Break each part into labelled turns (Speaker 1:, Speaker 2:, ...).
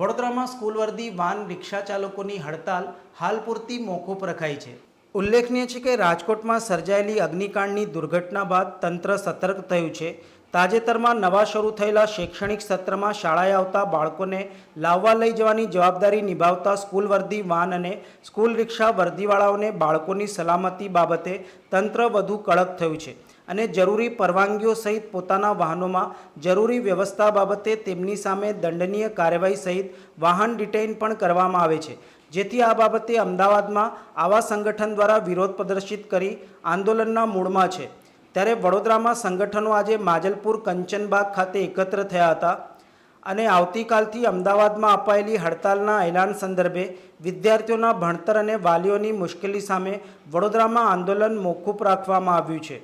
Speaker 1: વડોદરામાં સ્કૂલ વર્દી, વાન, રિક્ષા ચાલકોની હડતાલ હાલ પૂરતી મોકૂફ રખાઈ છે. ઉલ્લેખનીય છે કે રાજકોટમાં સર્જાયેલી અગ્નિકાંડની દુર્ઘટના બાદ તંત્ર સતર્ક થયું છે. તાજેતરમાં નવા શરૂ થયેલા શૈક્ષણિક સત્રમાં શાળાએ આવતા બાળકોને લાવવા લઈ જવાની જવાબદારી નિભાવતા સ્કૂલ વર્દી, વાન અને સ્કૂલ રિક્ષા વર્દીવાળાઓને બાળકોની સલામતી બાબતે તંત્ર વધુ કડક થયું છે. અને જરૂરી પરવાનગીઓ સહિત પોતાના વાહનોમાં જરૂરી વ્યવસ્થા બાબતે તેમની સામે દંડનીય કાર્યવાહી સહિત વાહન ડિટેઇન પણ કરવામાં આવે છે. જેથી આ બાબતે અમદાવાદમાં આવા સંગઠન દ્વારા વિરોધ પ્રદર્શિત કરી આંદોલનના મૂળમાં છે. ત્યારે વડોદરામાં સંગઠનો આજે માજલપુર, કંચનબાગ ખાતે એકત્ર થયા હતા અને આવતીકાલથી અમદાવાદમાં અપાયેલી હડતાલના એલાન સંદર્ભે વિદ્યાર્થીઓના ભણતર અને વાલીઓની મુશ્કેલી સામે વડોદરામાં આંદોલન મોકૂફ રાખવામાં આવ્યું છે.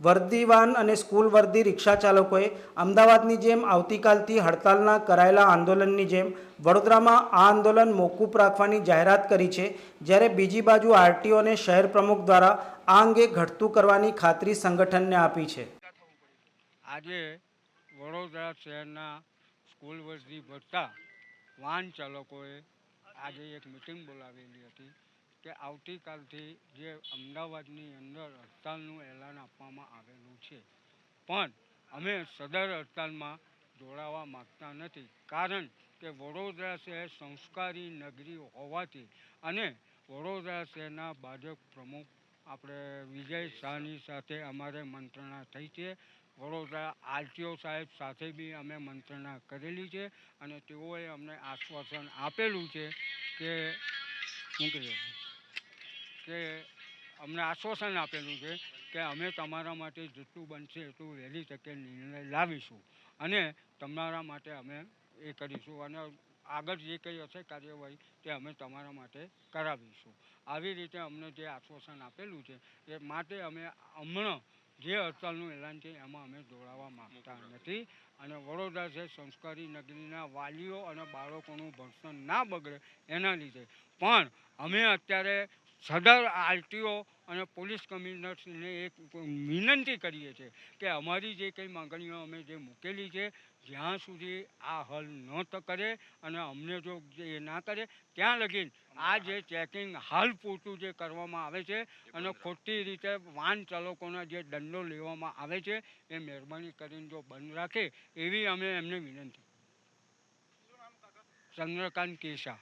Speaker 1: વર્દી વાન અને સ્કૂલ વર્દી રિક્ષા ચાલકોએ અમદાવાદની જેમ આવતીકાલથી હડતાલના કરાયેલા આંદોલનની જેમ વડોદરામાં આ આંદોલન મોકૂફ રાખવાની જાહેરાત કરી છે, જ્યારે બીજી બાજુ આરટીઓ અને શહેર પ્રમુખ દ્વારા આ અંગે ઘટતું કરવાની ખાતરી સંગઠનને આપી છે.
Speaker 2: આજે વડોદરા શહેરના સ્કૂલ વર્દી ભરતા વાહન ચાલકોએ આજે એક મિટિંગ બોલાવેલી હતી. કે આવતીકાલથી જે અમદાવાદની અંદર હડતાલનું એલાન આપવામાં આવેલું છે. પણ અમે સદર હડતાલમાં જોડાવા માગતા નથી. કારણ કે વડોદરા શહેર સંસ્કારી નગરી હોવાથી અને વડોદરા શહેરના ભાજપ પ્રમુખ આપણે વિજય શાહની સાથે અમારે મંત્રણા થઈ છે. વડોદરા આરટીઓ સાહેબ સાથે બી અમે મંત્રણા કરેલી છે અને તેઓએ અમને આશ્વાસન આપેલું છે કે મૂકી દો કે અમને આશ્વાસન આપેલું છે કે અમે તમારા માટે જેટલું બનશે એટલું વહેલી તકે નિર્ણય લાવીશું. અને તમારા માટે અમે એ કરીશું અને આગળ જે કંઈ હશે કાર્યવાહી તે અમે તમારા માટે કરાવીશું. આવી રીતે અમને જે આશ્વાસન આપેલું છે એ માટે અમે હમણાં જે હડતાલનું એલાન છે એમાં અમે જોડાવા માગતા નથી. અને વડોદરા છે સંસ્કારી નગરીના વાલીઓ અને બાળકોનું ભણતર ના બગડે એના લીધે. પણ અમે અત્યારે સદર આરટીઓ અને પોલીસ કમિશનર્સને એક વિનંતી કરીએ છીએ કે અમારી જે કંઈ માગણીઓ અમે જે મૂકેલી છે જ્યાં સુધી આ હલ ન કરે અને અમને જો એ ના કરે ત્યાં લગી આ જે ચેકિંગ હાલ પૂરતું જે કરવામાં આવે છે અને ખોટી રીતે વાહન ચાલકોના જે દંડો લેવામાં આવે છે એ મહેરબાની કરીને જો બંધ રાખે એવી અમે એમને વિનંતી. ચંદ્રકાંત કેશા